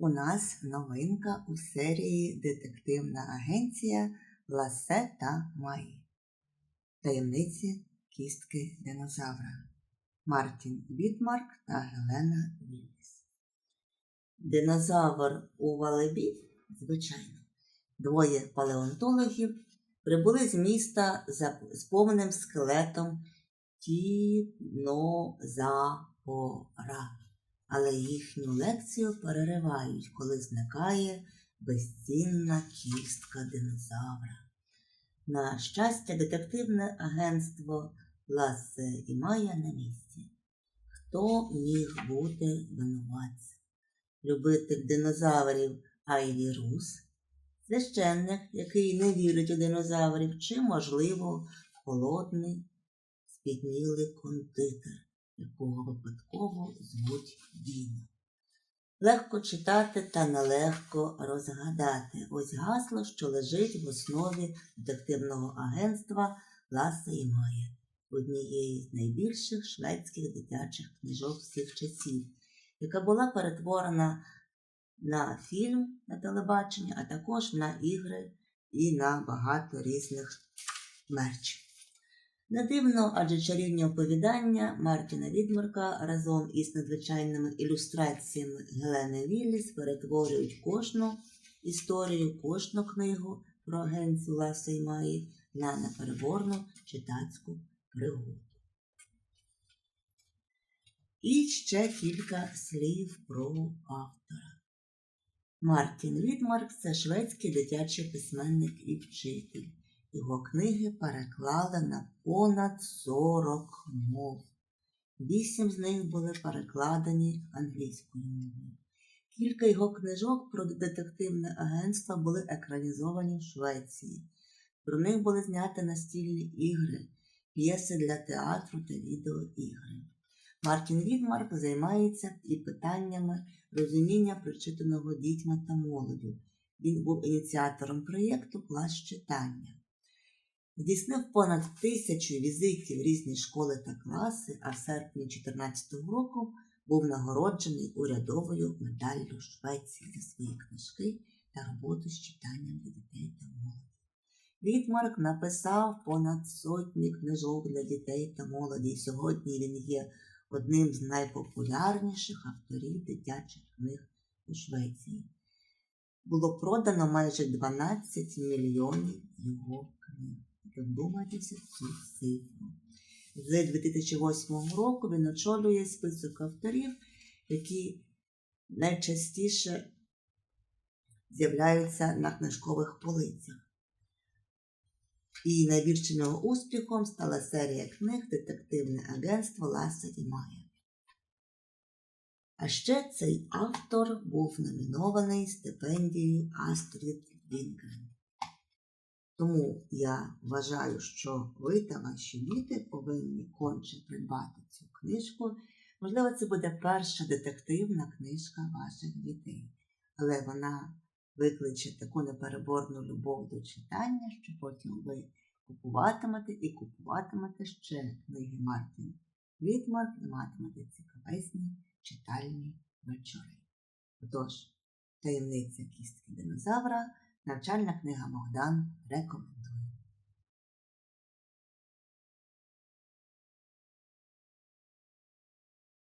У нас новинка у серії Детективна агенція Ласе та Маї. Таємниці кістки динозавра. Мартін Вітмарк та Гелена Вілліс. Динозавр у Валебі, звичайно, двоє палеонтологів прибули з міста з повним скелетом тінозавра але їхню лекцію переривають, коли зникає безцінна кістка динозавра. На щастя, детективне агентство Ласе і Майя на місці. Хто міг бути винуватцем? Любитель динозаврів Айві Рус, священник, який не вірить у динозаврів, чи, можливо, холодний, спітнілий кондитер якого випадково звуть Діно. Легко читати та нелегко розгадати. Ось гасло, що лежить в основі детективного агентства Ласа і Майя, однієї з найбільших шведських дитячих книжок всіх часів, яка була перетворена на фільм на телебаченні, а також на ігри і на багато різних мерчів. Не дивно, адже чарівні оповідання Мартіна Відмарка разом із надзвичайними ілюстраціями Гелени Вілліс перетворюють кожну історію, кожну книгу про агенцію Ласа і Маї на непереборну читацьку пригоду. І ще кілька слів про автора. Мартін Відмарк це шведський дитячий письменник і вчитель. Його книги переклали на понад 40 мов. Вісім з них були перекладені англійською мовою. Кілька його книжок про детективне агентство були екранізовані в Швеції. Про них були зняті настільні ігри, п'єси для театру та відеоігри. Мартін Відмарк займається і питаннями розуміння прочитаного дітьми та молоддю. Він був ініціатором проєкту Клас читання. Здійснив понад тисячу візитів різні школи та класи, а в серпні 2014 року був нагороджений урядовою медаллю Швеції за свої книжки та роботу з читанням для дітей та молоді. Вітмарк написав понад сотні книжок для дітей та молоді, і сьогодні він є одним з найпопулярніших авторів дитячих книг у Швеції. Було продано майже 12 мільйонів його. Вдумайтеся в цю цифру. З 2008 року він очолює список авторів, які найчастіше з'являються на книжкових полицях. І найбільшим успіхом стала серія книг Детективне агентство Ласа і Майя. А ще цей автор був номінований стипендією Астрід Лінгрен. Тому я вважаю, що ви та ваші діти повинні конче придбати цю книжку. Можливо, це буде перша детективна книжка ваших дітей, але вона викличе таку непереборну любов до читання, що потім ви купуватимете і купуватимете ще книги Мартін Вітмарк і матимете цікавесні читальні вечори. Отож, таємниця кістки динозавра. Навчальна книга Богдан рекомендує.